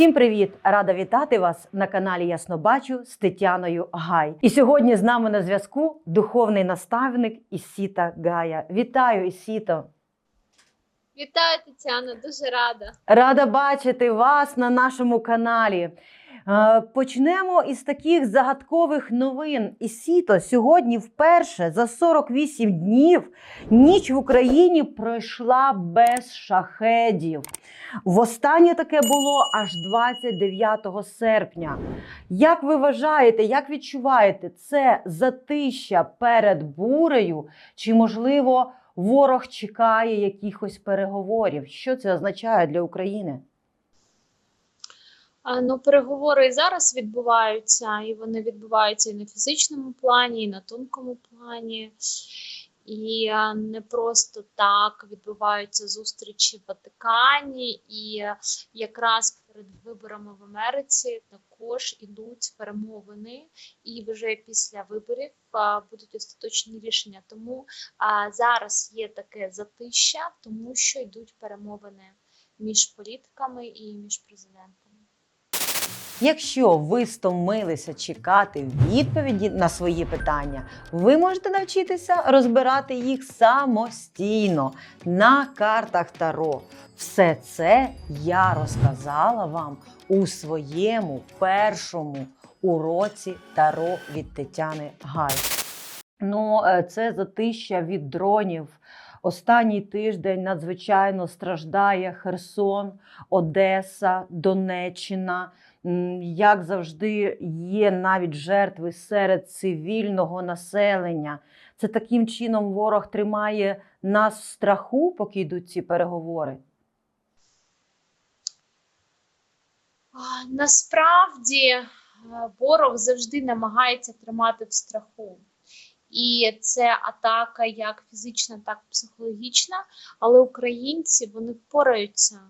Всім привіт! Рада вітати вас на каналі Яснобачу з Тетяною Гай. І сьогодні з нами на зв'язку духовний наставник Ісіта Гая. Вітаю, Ісіто! Вітаю, Тетяна, дуже рада. Рада бачити вас на нашому каналі. Е, Почнемо із таких загадкових новин. Ісіто сьогодні вперше за 48 днів ніч в Україні пройшла без шахедів. Востаннє таке було аж 29 серпня. Як ви вважаєте, як відчуваєте, це затища перед бурею? Чи, можливо, ворог чекає якихось переговорів? Що це означає для України? Ну, переговори і зараз відбуваються, і вони відбуваються і на фізичному плані, і на тонкому плані. І не просто так відбуваються зустрічі в Ватикані, і якраз перед виборами в Америці також ідуть перемовини, і вже після виборів будуть остаточні рішення. Тому зараз є таке затища, тому що йдуть перемовини між політиками і між президентами. Якщо ви стомилися чекати відповіді на свої питання, ви можете навчитися розбирати їх самостійно на картах Таро. Все це я розказала вам у своєму першому уроці Таро від Тетяни Гай. Ну, е, це затища від дронів. Останній тиждень надзвичайно страждає Херсон, Одеса, Донеччина. Як завжди, є навіть жертви серед цивільного населення. Це таким чином ворог тримає нас в страху, поки йдуть ці переговори. Насправді е, ворог завжди намагається тримати в страху. І це атака як фізична, так і психологічна. Але українці вони впораються.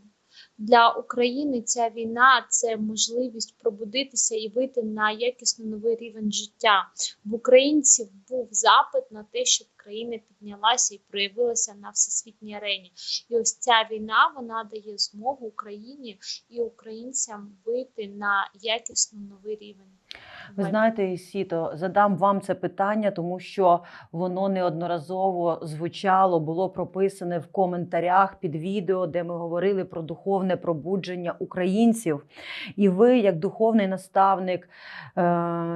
Для України ця війна це можливість пробудитися і вийти на якісно новий рівень життя. В українців був запит на те, щоб країна піднялася і проявилася на всесвітній арені. І ось ця війна вона дає змогу Україні і українцям вийти на якісно новий рівень. Ви знаєте, Ісіто, задам вам це питання, тому що воно неодноразово звучало, було прописане в коментарях під відео, де ми говорили про духовне пробудження українців. І ви, як духовний наставник, е,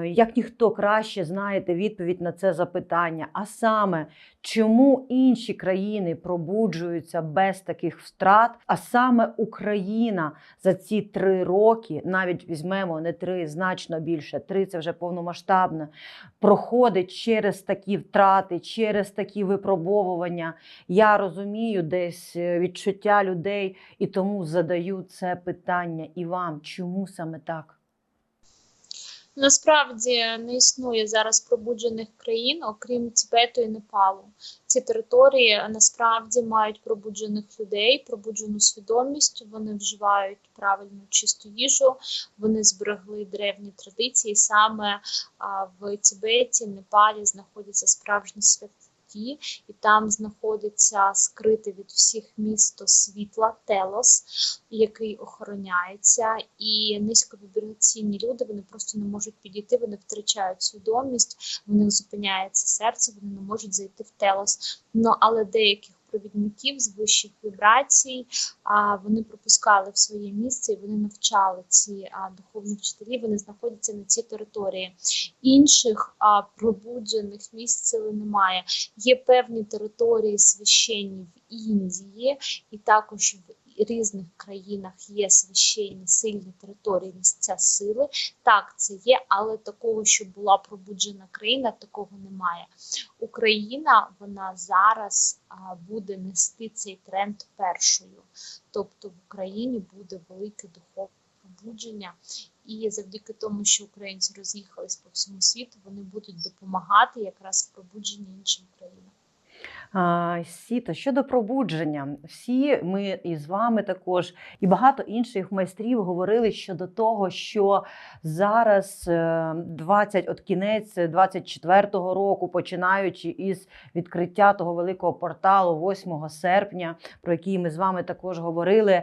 як ніхто краще знаєте відповідь на це запитання. А саме, чому інші країни пробуджуються без таких втрат, а саме Україна за ці три роки, навіть візьмемо не три, значно більше, три це вже повномасштабно, проходить через такі втрати, через такі випробовування. Я розумію десь е, відчуття людей і тому задаю це питання і вам, чому саме так? Насправді не існує зараз пробуджених країн, окрім Тібету і Непалу. Ці території насправді мають пробуджених людей, пробуджену свідомість. Вони вживають правильну чисту їжу, вони зберегли древні традиції. Саме в Тібеті, Непалі знаходяться справжні святі. І там знаходиться скрите від всіх місто світла Телос, який охороняється, і низьковібраційні люди вони просто не можуть підійти, вони втрачають свідомість, в них зупиняється серце, вони не можуть зайти в телос. Ну але деяких провідників з вищих вібрацій а, вони пропускали в своє місце і вони навчали ці духовні вчителі. Вони знаходяться на цій території. Інших а, пробуджених місць сили немає. Є певні території священні в Індії і також в різних країнах є священні сильні території місця сили. Так, це є, але такого, щоб була пробуджена країна, такого немає. Україна вона зараз буде нести цей тренд першою. Тобто в Україні буде велике духовне пробудження. І завдяки тому, що українці роз'їхались по всьому світу, вони будуть допомагати якраз в пробудженні іншим країнам. Сіта, щодо пробудження, всі ми із вами також і багато інших майстрів говорили щодо того, що зараз е, 20, от кінець 24-го року, починаючи із відкриття того великого порталу 8 серпня, про який ми з вами також говорили.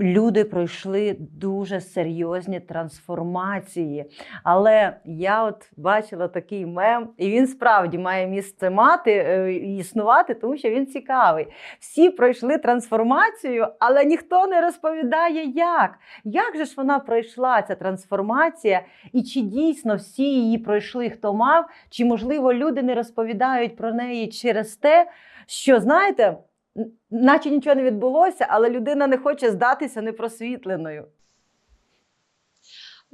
Е, люди пройшли дуже серйозні трансформації. Але я от бачила такий мем, і він справді має місце мати е, і існувати, тому що він цікавий. Всі пройшли трансформацію, але ніхто не розповідає, як. Як же ж вона пройшла, ця трансформація, і чи дійсно всі її пройшли, хто мав, чи можливо люди не розповідають про неї через те, що знаєте. Наче нічого не відбулося, але людина не хоче здатися непросвітленою.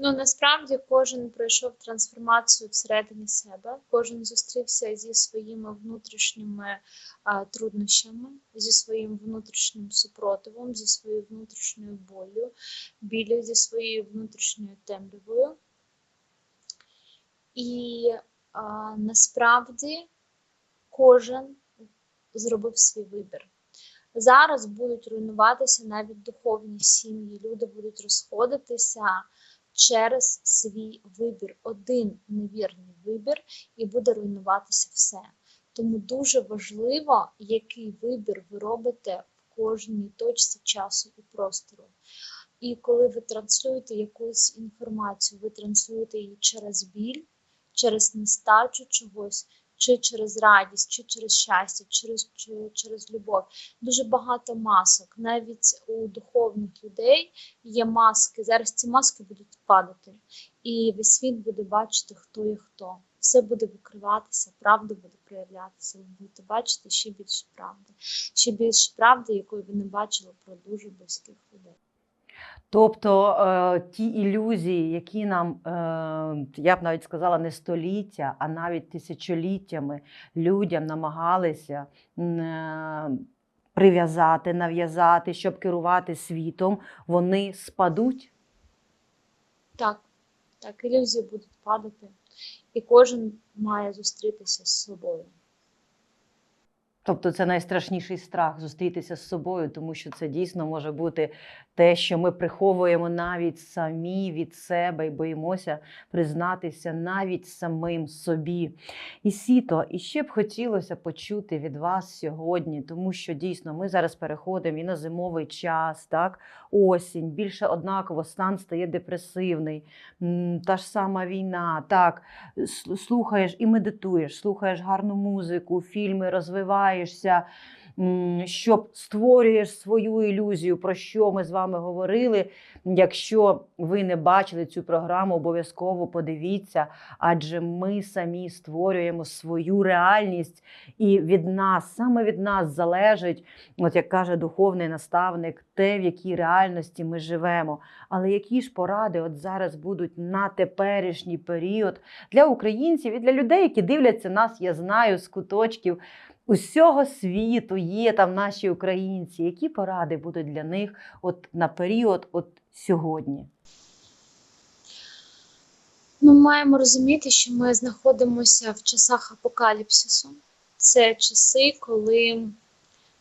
Ну насправді кожен пройшов трансформацію всередині себе, кожен зустрівся зі своїми внутрішніми а, труднощами, зі своїм внутрішнім супротивом, зі своєю внутрішньою болю, білю, зі своєю внутрішньою темрявою. І а, насправді кожен зробив свій вибір. Зараз будуть руйнуватися навіть духовні сім'ї, люди будуть розходитися через свій вибір, один невірний вибір, і буде руйнуватися все. Тому дуже важливо, який вибір ви робите в кожній точці часу і простору. І коли ви транслюєте якусь інформацію, ви транслюєте її через біль, через нестачу чогось, чи через радість, чи через щастя, через, чи через любов. Дуже багато масок. Навіть у духовних людей є маски. Зараз ці маски будуть падати, і весь світ буде бачити, хто є хто. Все буде викриватися, правда буде проявлятися. Ви будете бачити ще більше правди, ще більше правди, якої ви не бачили про дуже близьких людей. Тобто е, ті ілюзії, які нам, е, я б навіть сказала, не століття, а навіть тисячоліттями людям намагалися е, прив'язати, нав'язати, щоб керувати світом, вони спадуть. Так, так, ілюзії будуть падати, і кожен має зустрітися з собою. Тобто це найстрашніший страх зустрітися з собою, тому що це дійсно може бути те, що ми приховуємо навіть самі від себе і боїмося признатися навіть самим собі. І сіто, і ще б хотілося почути від вас сьогодні, тому що дійсно ми зараз переходимо і на зимовий час, так, осінь, більше однаково стан стає депресивний, та ж сама війна. Так, слухаєш і медитуєш, слухаєш гарну музику, фільми, розвиваєшся, м, щоб створюєш свою ілюзію, про що ми з вами говорили. Якщо ви не бачили цю програму, обов'язково подивіться, адже ми самі створюємо свою реальність, і від нас, саме від нас залежить, от як каже духовний наставник, те, в якій реальності ми живемо. Але які ж поради от зараз будуть на теперішній період для українців і для людей, які дивляться нас, я знаю, з куточків усього світу є там наші українці. Які поради будуть для них от на період от сьогодні? Ми маємо розуміти, що ми знаходимося в часах апокаліпсису. Це часи, коли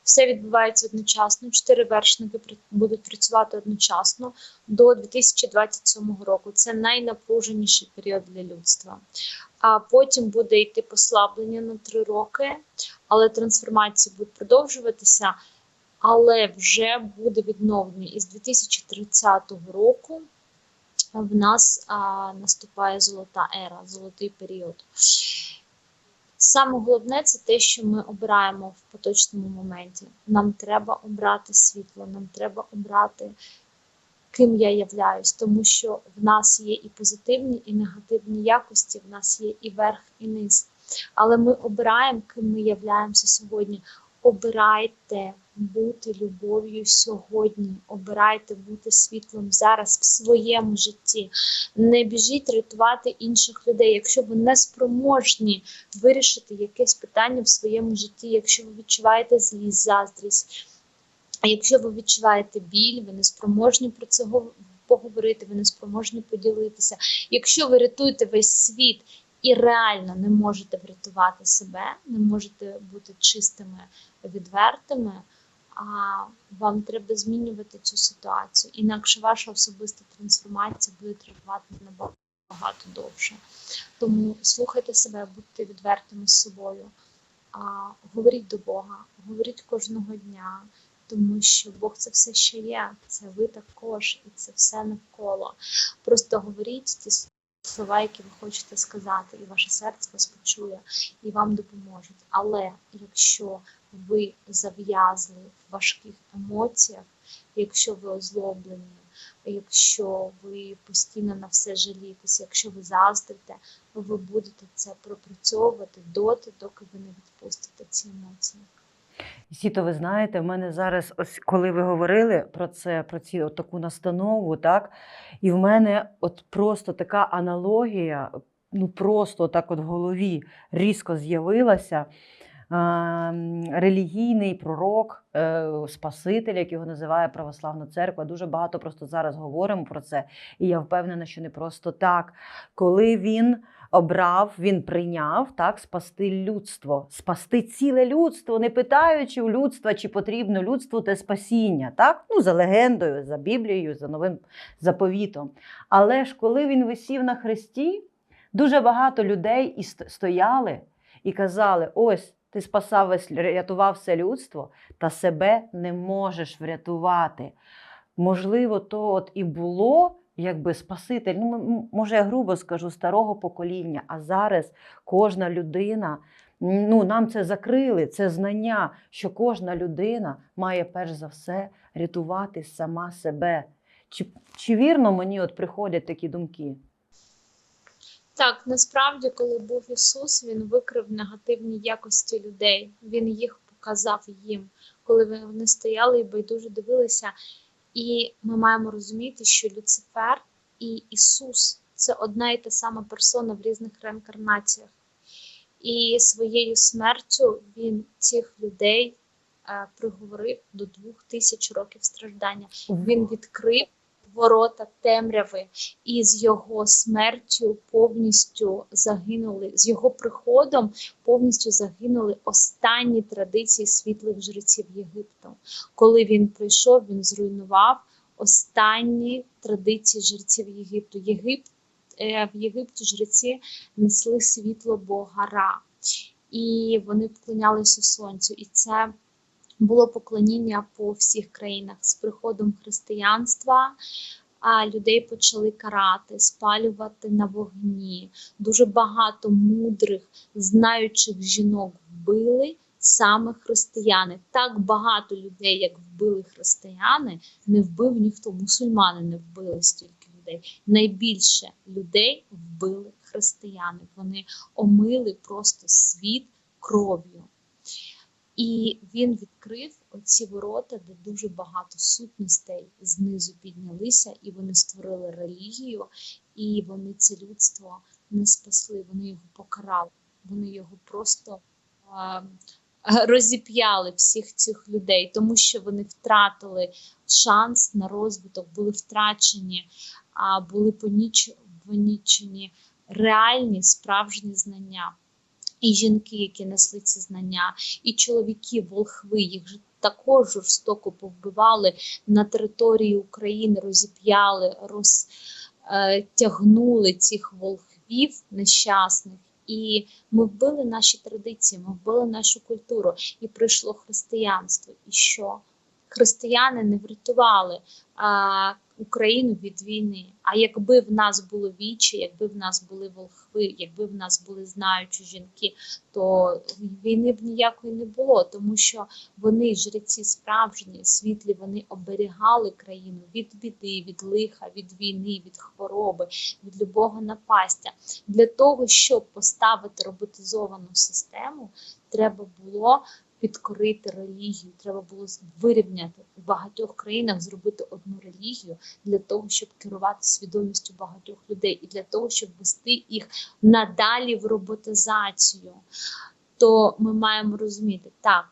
все відбувається одночасно. Чотири вершники будуть працювати одночасно до 2027 року. Це найнапруженіший період для людства. А потім буде йти послаблення на три роки, але трансформації будуть продовжуватися. Але вже буде відновлення із 2030 року в нас а, наступає золота ера, золотий період. Саме головне це те, що ми обираємо в поточному моменті. Нам треба обрати світло, нам треба обрати, ким я являюсь, тому що в нас є і позитивні, і негативні якості, в нас є і верх, і низ. Але ми обираємо, ким ми являємося сьогодні. Обирайте бути любов'ю сьогодні, обирайте бути світлом зараз в своєму житті. Не біжіть рятувати інших людей. Якщо ви не спроможні вирішити якесь питання в своєму житті, якщо ви відчуваєте злість, заздрість, а якщо ви відчуваєте біль, ви не спроможні про це поговорити, ви не спроможні поділитися. Якщо ви рятуєте весь світ і реально не можете врятувати себе, не можете бути чистими, відвертими, а вам треба змінювати цю ситуацію. Інакше ваша особиста трансформація буде тривати набагато довше. Тому слухайте себе, будьте відвертими з собою, а, говоріть до Бога, говоріть кожного дня, тому що Бог це все ще є, це ви також, і це все навколо. Просто говоріть ті слова, які ви хочете сказати, і ваше серце вас почує, і вам допоможуть. Але якщо ви зав'язли в важких емоціях, якщо ви озлоблені, якщо ви постійно на все жалієтесь, якщо ви заздрите, ви будете це пропрацьовувати доти, доки ви не відпустите ці емоції. Сіто, ви знаєте, в мене зараз, ось коли ви говорили про це, про ці таку настанову, так, і в мене от просто така аналогія, ну просто так от в голові різко з'явилася. Релігійний пророк, е, Спаситель, як його називає Православна Церква. Дуже багато просто зараз говоримо про це. І я впевнена, що не просто так. Коли він обрав, він прийняв так спасти людство, спасти ціле людство, не питаючи у людства, чи потрібно людству те спасіння, так? Ну, за легендою, за Біблією, за новим заповітом. Але ж коли він висів на хресті, дуже багато людей і стояли і казали: ось. Ти спасав весь рятував все людство, та себе не можеш врятувати. Можливо, то от і було якби спаситель, ну може я грубо скажу, старого покоління. А зараз кожна людина, ну нам це закрили, це знання, що кожна людина має перш за все рятувати сама себе. Чи, чи вірно мені от приходять такі думки? Так, насправді, коли був Ісус, Він викрив негативні якості людей. Він їх показав їм, коли вони стояли і байдуже дивилися. І ми маємо розуміти, що Люцифер і Ісус це одна і та сама персона в різних реінкарнаціях. І своєю смертю він цих людей е, приговорив до двох тисяч років страждання. Він відкрив ворота темряви, і з його смертю повністю загинули, з його приходом повністю загинули останні традиції світлих жреців Єгипту. Коли він прийшов, він зруйнував останні традиції жреців Єгипту. Єгипт, е, в Єгипті жреці несли світло Бога Ра, і вони вклонялися сонцю. І це було поклоніння по всіх країнах з приходом християнства. А людей почали карати, спалювати на вогні. Дуже багато мудрих, знаючих жінок вбили саме християни. Так багато людей, як вбили християни, не вбив ніхто. Мусульмани не вбили стільки людей. Найбільше людей вбили християни. Вони омили просто світ кров'ю. І він відкрив оці ворота, де дуже багато сутностей знизу піднялися, і вони створили релігію, і вони це людство не спасли, вони його покарали, вони його просто а, розіп'яли всіх цих людей, тому що вони втратили шанс на розвиток, були втрачені, а були понічені реальні справжні знання. І жінки, які несли ці знання, і чоловіки, волхви, їх також жорстоко повбивали на території України, розіп'яли, розтягнули цих волхвів нещасних. І ми вбили наші традиції, ми вбили нашу культуру, і прийшло християнство. І що? Християни не врятували а, Україну від війни. А якби в нас було віче, якби в нас були волхви, якби в нас були знаючі жінки, то війни б ніякої не було, тому що вони, жреці справжні, світлі, вони оберігали країну від біди, від лиха, від війни, від хвороби, від любого напастя. Для того, щоб поставити роботизовану систему, треба було підкорити релігію. Треба було вирівняти в багатьох країнах, зробити одну релігію для того, щоб керувати свідомістю багатьох людей, і для того, щоб вести їх надалі в роботизацію. То ми маємо розуміти, так,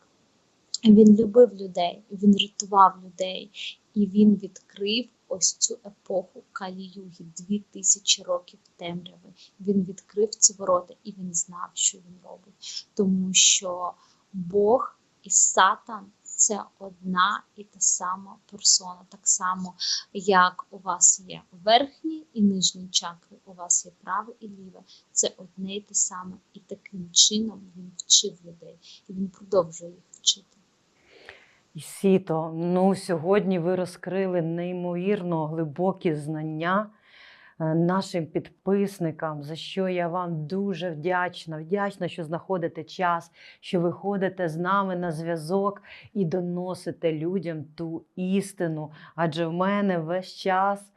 він любив людей, він рятував людей, і він відкрив ось цю епоху Калі-Юги, дві тисячі років темряви. Він відкрив ці ворота, і він знав, що він робить, тому що Бог і Сатан це одна і та сама персона, так само, як у вас є верхні і нижні чакри, у вас є праве і ліве. Це одне і те саме. І таким чином він вчив людей, і він продовжує їх вчити. Сіто, ну сьогодні ви розкрили неймовірно глибокі знання нашим підписникам, за що я вам дуже вдячна. Вдячна, що знаходите час, що виходите з нами на зв'язок і доносите людям ту істину. Адже в мене весь час.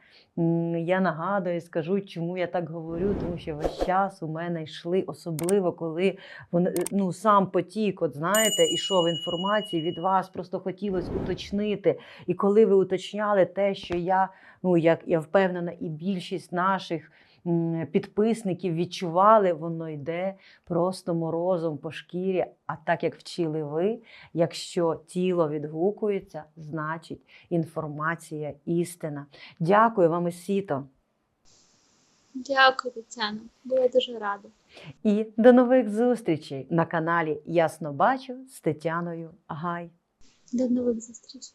Я нагадую, скажу, чому я так говорю, тому що весь час у мене йшли, особливо коли вони, ну, сам потік, от знаєте, ішов інформації від вас, просто хотілося уточнити. І коли ви уточняли те, що я, ну як я впевнена, і більшість наших підписників відчували, воно йде просто морозом по шкірі. А так як вчили ви, якщо тіло відгукується, значить інформація істина. Дякую вам, Ісіто. Дякую, Тетяно. Була дуже рада. І до нових зустрічей на каналі Ясно Бачу з Тетяною Гай. До нових зустрічей.